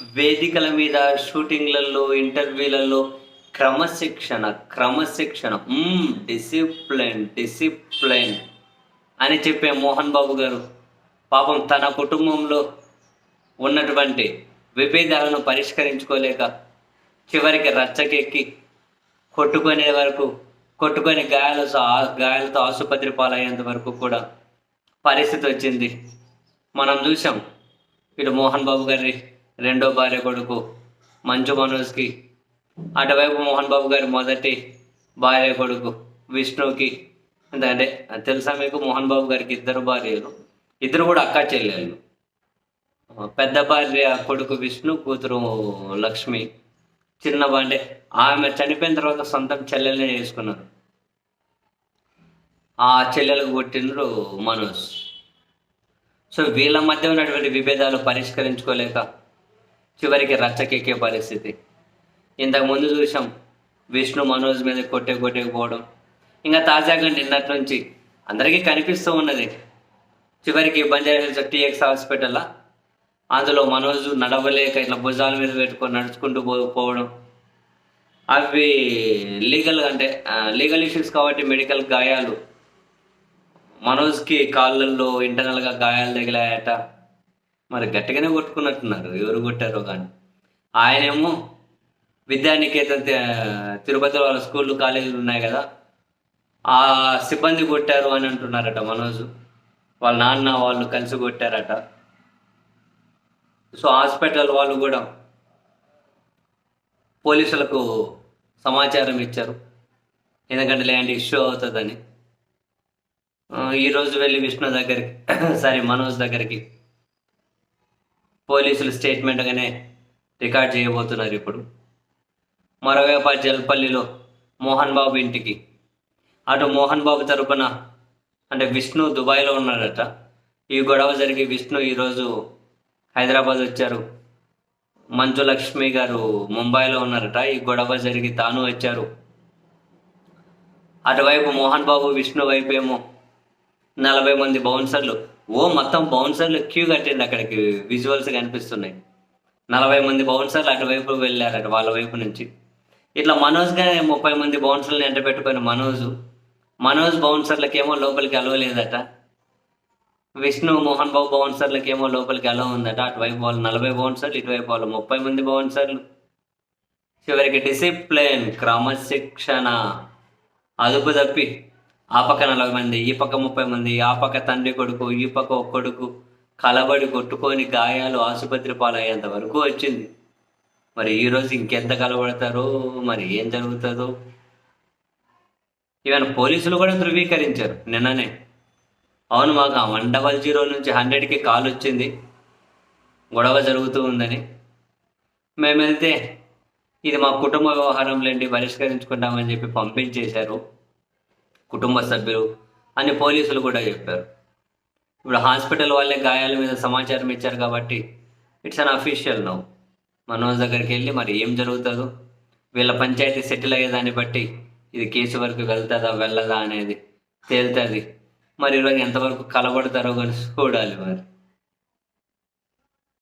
వేదికల మీద షూటింగ్లలో ఇంటర్వ్యూలలో క్రమశిక్షణ క్రమశిక్షణ. డిసిప్లిన్ డిసిప్లిన్ అని చెప్పే మోహన్ బాబు గారు పాపం తన కుటుంబంలో ఉన్నటువంటి విభేదాలను పరిష్కరించుకోలేక చివరికి రచ్చకెక్కి కొట్టుకునే వరకు కొట్టుకొని గాయాలు గాయాలతో ఆసుపత్రి పాలయ్యేంత వరకు కూడా పరిస్థితి వచ్చింది. మనం చూసాం ఇటు మోహన్ బాబు గారి రెండో భార్య కొడుకు మంచు మనోజ్కి. అటువైపు మోహన్ బాబు గారి మొదటి భార్య కొడుకు విష్ణుకి. అంటే తెలుసా మీకు? మోహన్ బాబు గారికి ఇద్దరు భార్యలు. ఇద్దరు కూడా అక్క చెల్లెళ్ళు. పెద్ద భార్య కొడుకు విష్ణు కూతురు లక్ష్మి. చిన్న అంటే ఆమె చనిపోయిన తర్వాత సొంతం చెల్లెల్ని చేసుకున్నారు. ఆ చెల్లెలకు పుట్టినరు మనోజ్. సో వీళ్ళ మధ్య ఉన్నటువంటి విభేదాలు పరిష్కరించుకోలేక చివరికి రచ్చకెక్కే పరిస్థితి. ఇంతకు ముందు చూసాం విష్ణు మనోజ్ మీద కొట్టే కొట్టేకపోవడం ఇంకా తాజాగా నిన్నటి నుంచి అందరికీ కనిపిస్తూ ఉన్నది. చివరికి బంజారా హిల్స్ టీఎక్స్ హాస్పిటల్లో అందులో మనోజ్ నడవలేక ఇట్లా భుజాల మీద పెట్టుకొని నడుచుకుంటూ పో పోవడం. అవి లీగల్ అంటే లీగల్ ఇష్యూస్ కాబట్టి మెడికల్ గాయాలు. మనోజ్కి కాళ్ళల్లో ఇంటర్నల్గా గాయాలు తగిలాయట. మరి గట్టిగానే కొట్టుకున్నట్టున్నారు. ఎవరు కొట్టారో కానీ. ఆయనేమో విద్యానికేతన్ తిరుపతి వాళ్ళ స్కూళ్ళు కాలేజీలు ఉన్నాయి కదా. ఆ సిబ్బంది కొట్టారు అని అంటున్నారట మనోజ్. వాళ్ళ నాన్న వాళ్ళు కలిసి కొట్టారట. సో హాస్పిటల్ వాళ్ళు కూడా పోలీసులకు సమాచారం ఇచ్చారు. ఎందుకంటే ఇలాంటి ఇష్యూ అవుతుందని. ఈరోజు వెళ్ళి విష్ణు దగ్గరికి సారీ మనోజ్ దగ్గరికి పోలీసులు స్టేట్మెంట్గానే రికార్డ్ చేయబోతున్నారు ఇప్పుడు. మరోవైపు ఆ జల్పల్లిలో మోహన్ బాబు ఇంటికి. అటు మోహన్ బాబు తరపున అంటే విష్ణు దుబాయ్లో ఉన్నాడట. ఈ గొడవ జరిగి విష్ణు ఈరోజు హైదరాబాద్ వచ్చారు. మంచు లక్ష్మి గారు ముంబైలో ఉన్నారట. ఈ గొడవ జరిగి తాను వచ్చారు. అటువైపు మోహన్ బాబు విష్ణు వైపు ఏమో నలభై మంది బౌన్సర్లు ఓ మొత్తం బౌన్సర్లు క్యూ కట్టింది అక్కడికి. విజువల్స్ కనిపిస్తున్నాయి. నలభై మంది బౌన్సర్లు అటువైపు వెళ్ళారట వాళ్ళ వైపు నుంచి. ఇట్లా మనోజ్ గానే ముప్పై మంది బౌన్సర్లు ఎంట పెట్టుకుని మనోజ్. మనోజ్ బౌన్సర్లకేమో లోపలికి అలవలేదట విష్ణు మోహన్ బాబు బౌన్సర్లకేమో లోపలికి అలవ ఉందట. అటువైపు వాళ్ళు నలభై బౌన్సర్లు ఇటువైపు వాళ్ళు ముప్పై మంది బౌన్సర్లు. చివరికి డిసిప్లిన్ క్రమశిక్షణ అదుపు తప్పి. ఆ పక్క నలభై మంది ఈ పక్క ముప్పై మంది ఆ పక్క తండ్రి కొడుకు ఈ పక్క ఒక కొడుకు కలబడి కొట్టుకొని గాయాలు ఆసుపత్రి పాలయ్యేంత వరకు వచ్చింది. మరి ఈరోజు ఇంకెంత కలబడతారో మరి ఏం జరుగుతుందో? ఈవెన్ పోలీసులు కూడా ధృవీకరించారు నిన్ననే. అవును మాకు ఆ వన్ డబల్ జీరో నుంచి హండ్రెడ్కి కాల్ వచ్చింది. గొడవ జరుగుతూ ఉందని. మేము వెళ్తే ఇది మా కుటుంబ వ్యవహారంలో పరిష్కరించుకుంటామని చెప్పి పంపించేశారు. కుటుంబ సభ్యులు అని పోలీసులు కూడా చెప్పారు. ఇప్పుడు హాస్పిటల్ వాళ్ళే గాయాల మీద సమాచారం ఇచ్చారు కాబట్టి it's unofficial now. Manoj దగ్గరికి వెళ్ళి మరి ఏం జరుగుతుందో వీళ్ళ పంచాయతీ సెటిల్ అయ్యేదాన్ని బట్టి ఇది కేసు వరకు వెళ్తుందా వెళ్ళదా అనేది తేలుతుంది. మరి ఈరోజు ఎంతవరకు కలబడతారో కానీ చూడాలి మరి.